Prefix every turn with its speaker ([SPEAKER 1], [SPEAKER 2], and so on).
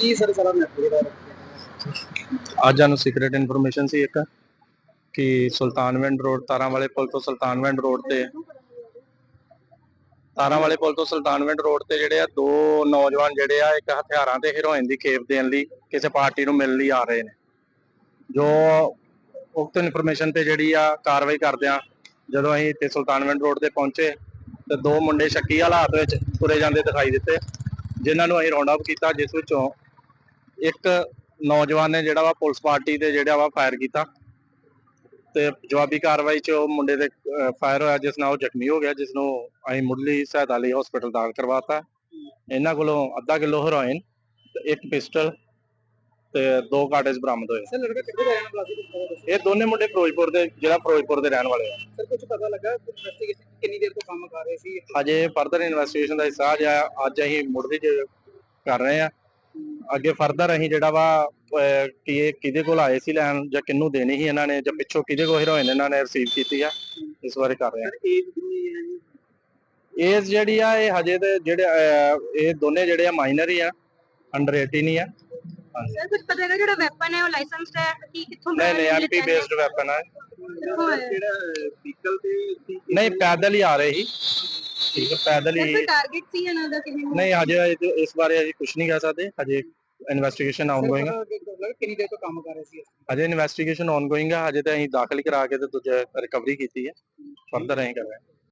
[SPEAKER 1] ਕੀ sir ਸਾਰਾ matter ਦਾ
[SPEAKER 2] ਅੱਜ ਸਾਨੂੰ ਸੀਕ੍ਰੀਟ ਇਨਫੋਰਮੇਸ਼ਨ ਸੀ ਇੱਕ, ਕਿ ਸੁਲਤਾਨਵਿੰਡ ਰੋਡ ਤਾਰਾਂ ਵਾਲੇ ਪੁਲ ਤੋਂ ਸੁਲਤਾਨਵਿੰਡ ਰੋਡ ਤੇ ਤਾਰਾਂ ਵਾਲੇ ਪੁਲ ਤੋਂ ਸੁਲਤਾਨਵਿੰਡ ਰੋਡ ਤੇ ਜਿਹੜੇ ਆ, ਦੋ ਨੌਜਵਾਨ ਜਿਹੜੇ ਆ, ਇੱਕ ਹਥਿਆਰਾਂ ਤੇ ਹੈਰੋਇਨ ਦੀ ਖੇਪ ਦੇਣ ਲਈ ਕਿਸੇ ਪਾਰਟੀ ਨੂੰ ਮਿਲਣ ਲਈ ਆ ਰਹੇ ਨੇ। ਜੋ ਉਕਤ ਇਨਫੋਰਮੇਸ਼ਨ ਤੇ ਜਿਹੜੀ ਆ, ਕਾਰਵਾਈ ਕਰਦਿਆਂ ਜਦੋਂ ਅਸੀਂ ਇੱਥੇ ਸੁਲਤਾਨਵਿੰਡ ਰੋਡ ਤੇ ਪਹੁੰਚੇ, ਤੇ ਦੋ ਮੁੰਡੇ ਸ਼ੱਕੀ ਹਾਲਾਤ ਵਿੱਚ ਤੁਰੇ ਜਾਂਦੇ ਦਿਖਾਈ ਦਿੱਤੇ, ਜਿਨ੍ਹਾਂ ਨੂੰ ਅਸੀਂ ਰਾਉਂਡ ਅਪ ਕੀਤਾ, ਜਿਸ ਵਿੱਚੋਂ ਇੱਕ ਨੌਜਵਾਨ ਨੇ ਜਿਹੜਾ ਵਾ ਪੁਲਿਸ ਪਾਰਟੀ ਤੇ ਜਿਹੜਾ ਵਾ ਫਾਇਰ ਕੀਤਾ ਤੇ ਜਵਾਬੀ ਕਾਰਵਾਈ ਚ ਉਹ ਮੁੰਡੇ ਦੇ ਫਾਇਰ ਹੋਇਆ ਜਿਸ ਨਾਲ ਉਹ ਜ਼ਖਮੀ ਹੋ ਗਿਆ ਜਿਸ ਨੂੰ ਅਸੀਂ ਮੁੱਢਲੀ ਸਹਾਇਤਾ ਲਈ ਹਸਪੀਟਲ ਦਾਖਲ ਕਰਵਾਤਾ। ਇਹਨਾਂ ਕੋਲੋਂ ਅੱਧਾ ਕਿਲੋ ਹੈਰੋਇਨ ਤੇ ਇੱਕ ਪਿਸਟਲ ਤੇ ਦੋ ਕਾਰਟੇਜ ਬਰਾਮਦ ਹੋਏ।
[SPEAKER 1] ਸਰ ਲੜਕਾ ਕਿੱਥੇ ਦਾ ਰਹਿਣ ਵਾਲਾ ਸੀ? ਕੁਛ ਪਤਾ ਦੱਸੋ
[SPEAKER 2] ਇਹ ਦੋਨੇ ਮੁੰਡੇ ਫਿਰੋਜ਼ਪੁਰ ਦੇ ਜਿਹੜਾ ਫਿਰੋਜ਼ਪੁਰ ਦੇ ਰਹਿਣ ਵਾਲੇ ਆ।
[SPEAKER 1] ਸਰ ਕੁਝ ਪਤਾ ਲੱਗਾ ਇਨਵੈਸਟੀਗੇਸ਼ਨ ਕਿੰਨੀ ਦੇਰ ਤੋਂ ਕੰਮ ਕਰ ਰਹੇ ਸੀ?
[SPEAKER 2] ਅਜੇ ਫਰਦਰ ਇਨਵੈਸਟੀਗੇਸ਼ਨ ਦਾ ਹਿੱਸਾ ਅੱਜ ਅਸੀਂ ਮੁੱਢਲੀ ਚ ਕਰ ਰਹੇ ਆ। ਅੱਗੇ ਫਰਦਰ ਅਸੀਂ ਜਿਹੜਾ ਵਾ ਅਹ, ਕਿ ਇਹ ਕਿਹਦੇ ਕੋਲ ਆਏ ਸੀ ਲੈਣ ਜਾਂ ਕਿਹਨੂੰ ਦੇਣੀ ਸੀ ਇਹਨਾਂ ਨੇ ਜਾਂ ਪਿੱਛੋਂ ਕਿਹਦੇ ਕੋਲ ਹੈਰੋਇਨ ਇਹਨਾਂ ਨੇ ਰਿਸੀਵ ਕੀਤੀ ਆ ਇਸ ਬਾਰੇ ਕਰ ਰਹੇ ਆ।
[SPEAKER 1] ਸਰ ਏਜ ਕਿੰਨੀ ਹੈ ਜੀ?
[SPEAKER 2] ਏਜ ਜਿਹੜੀ ਆ ਇਹ ਹਜੇ ਤੇ ਜਿਹੜੇ ਅਹ, ਇਹ ਦੋਨੇ ਜਿਹੜੇ ਆ ਮਾਈਨਰ ਹੀ ਆ ਅੰਡਰ 18 ਹੀ ਆ।
[SPEAKER 3] ਸਰ ਕੁਝ ਪਤਾ ਹੈਗਾ ਜਿਹੜਾ ਵੈਪਨ ਹੈ ਉਹ ਲਾਇਸੈਂਸਡ ਹੈ? ਕੀ ਕਿੱਥੋਂ
[SPEAKER 2] ਨਹੀਂ ਨਹੀਂ ਐਮਪੀ ਬੇਸਡ ਵੈਪਨ ਆ।
[SPEAKER 1] ਵਹੀਕਲ ਤੇ ਸੀ
[SPEAKER 2] ਨਹੀਂ ਪੈਦਲ ਹੀ ਆ ਰਹੇ ਸੀ। ਠੀਕ ਹੈ ਪੈਦਲ ਹੀ
[SPEAKER 3] ਕੋਈ ਟਾਰਗੇਟ ਸੀ ਇਹਨਾਂ ਦਾ ਕਿਵੇਂ
[SPEAKER 2] ਨਹੀਂ ਹਜੇ ਇਹ- ਇਸ ਬਾਰੇ ਅਸੀਂ ਕੁਝ ਨਹੀਂ ਕਹਿ ਸਕਦੇ। ਹਜੇ ਇਨਵੈਸਟੀਗੇਸ਼ਨ ਆਨਗੋਇੰਗ ਆ।
[SPEAKER 1] ਕਿੰਨੀ ਦੇਰ ਤੋਂ ਕੰਮ ਕਰ ਰਹੇ ਸੀ
[SPEAKER 2] ਹਜੇ ਇਨਵੈਸਟੀਗੇਸ਼ਨ ਆਨਗੋਇੰਗ ਆ ਹਜੇ ਤਾਂ ਅਸੀਂ ਦਾਖਲ ਕਰਾ ਕੇ ਤੇ ਦੂਜੇ ਰਿਕਵਰੀ ਕੀਤੀ ਹੈ। ਫਰਦਰ ਅਸੀਂ ਕਰ ਰਹੇ ਹਾਂ।